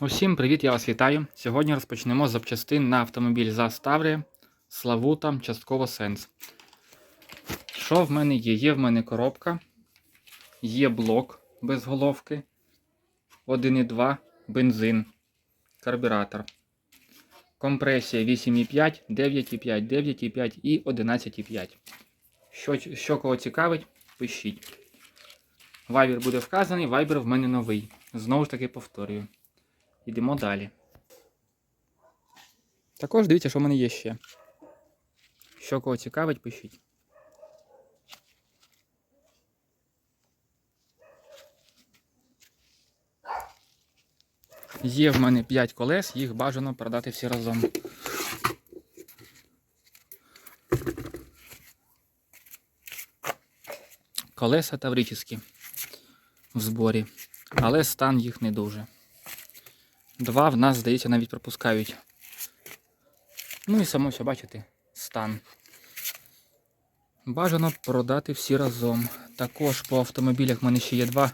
Усім привіт, я вас вітаю. Сьогодні розпочнемо з запчастин на автомобіль ЗАЗ Таврія, Славута, частково Сенс. Що в мене є? Є в мене коробка, є блок без головки, 1,2 бензин, карбюратор. Компресія 8,5, 9,5, 9,5 і 11,5. Що, що кого цікавить, пишіть. Вайбер буде вказаний, вайбер в мене новий. Знову ж таки повторюю. Йдемо далі. Також дивіться, що в мене є ще. Що кого цікавить, пишіть. Є в мене 5 колес, їх бажано продати всі разом. Колеса таврическі в зборі, але стан їх не дуже. Два в нас, здається, навіть пропускають. Ну і само все бачите, стан. Бажано продати всі разом. Також по автомобілях в мене ще є два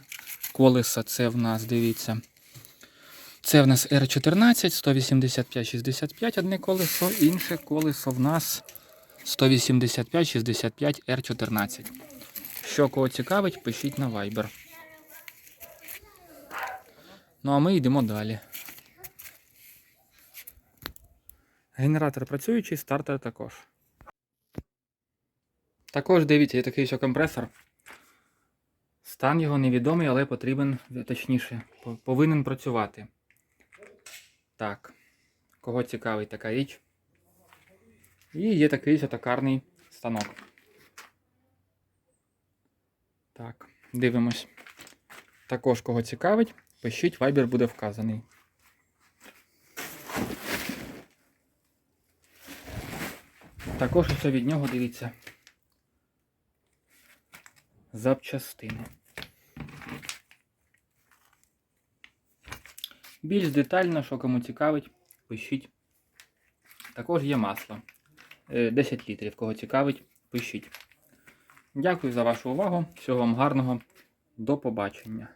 колеса. Це в нас, дивіться. Це в нас R14, 185-65 одне колесо, інше колесо в нас 185-65 R14. Що кого цікавить, пишіть на Viber. Ну а ми йдемо далі. Генератор працюючий, стартер також. Також дивіться, є такий ще компресор. Стан його невідомий, але потрібен, точніше, повинен працювати. Так. Кого цікавить така річ? І є такий ще токарний станок. Так, дивимось. Також кого цікавить, пишіть, вайбер буде вказаний. Також ось від нього дивіться. Запчастини. Більш детально, що кому цікавить, пишіть. Також є масло. Е, 10 літрів. Кого цікавить, пишіть. Дякую за вашу увагу. Всього вам гарного. До побачення.